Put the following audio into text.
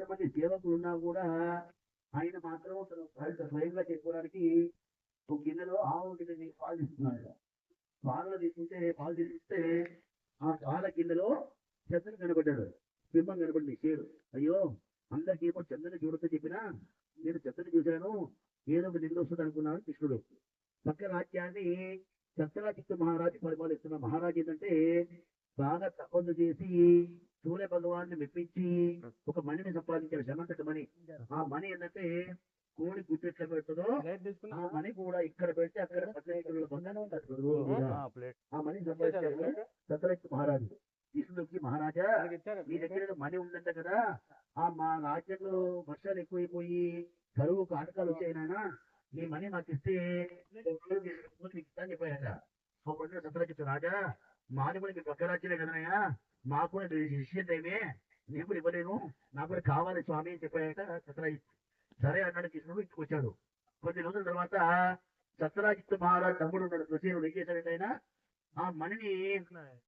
ఎంతమంది సేవకులు ఉన్నా కూడా ఆయన మాత్రం తను స్వయం- స్వయంగా చేసుకోవడానికి ఒక గిన్నెలో ఆవు గిన్నె పాలు తీసుకున్నాడు పాలు తీసుకుంటే పాలు తీసుకుంటే ఆ పాల గిన్నెలో చంద్రుడు కనబడ్డాడు. బింబం కనబడింది షేడు అయ్యో అందరికీ ఏమో చంద్రుని చూడొద్దని చెప్పినా నేను చంద్రుని చూశాను ఏదో ఒక నిధులు వస్తుంది అనుకున్నాను కృష్ణుడు. పక్క రాజ్యాన్ని సత్యరాజిత్తు మహారాజు పరిపాలిస్తున్న మహారాజు ఏంటంటే బాగా తపస్సు చేసి సూర్య భగవాన్ని మెప్పించి ఒక మణిని సంపాదించాడు సమంతటి మణి ఆ మణి ఏంటంటే కోడి గుడ్డు ఎట్లా పెడుతుందో ఆ మణి కూడా ఇక్కడ పెడితే అక్కడ కూడా. ఆ మణి సంపాదించాడు సత్యరాజిత్తు మహారాజు. కృష్ణుడికి మహారాజా మీ దగ్గర మణి ఉందంట కదా. ఆ మా రాజ్యంలో వర్షాలు ఎక్కువైపోయి కరువు కాటకాలు వచ్చాయి నాయన. నీ మణి నాకు ఇస్తే చెప్పాయట సోపడి సత్యరాజిత్తు రాజా. మాది కూడా పక్క రాజ్యమే కదనయ్యా? మాకు కూడా నిశ్చయం టైమే కూడా ఇవ్వలేను. నాకు కూడా కావాలి స్వామి అని చెప్పాయట సత్యరాజిత్తు సరే అన్నాడు కృష్ణుడు ఇంటికి వచ్చాడు కొద్ది రోజుల తర్వాత సత్యరాజిత్తు మహారాజ్ తమ్ముడు ఉన్నాడు కృష్ణుడు ఏం చేశాడంటే ఆయన. ఆ మణిని